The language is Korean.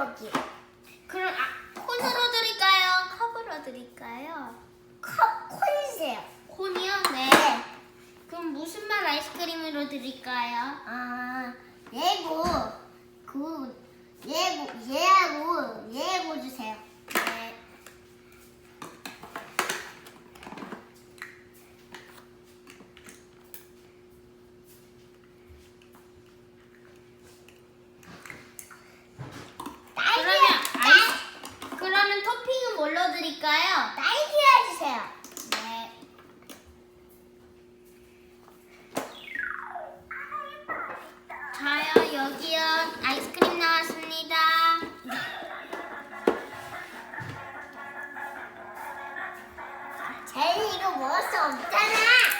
여기. 그럼 아, 콘으로 드릴까요? 컵으로 드릴까요? 컵 콘이세요. 콘이요? 네. 그럼 무슨 맛 아이스크림으로 드릴까요? 아, 얘고 그 얘고 얘하고 주세요. 네. 딸기 그러면 아이스 그러면 토핑은 뭘로 드릴까요? 딸기 해주세요. 네. 자요 여기요 아이스크림 나왔습니다. 쟤는 이거 먹을 수 없잖아.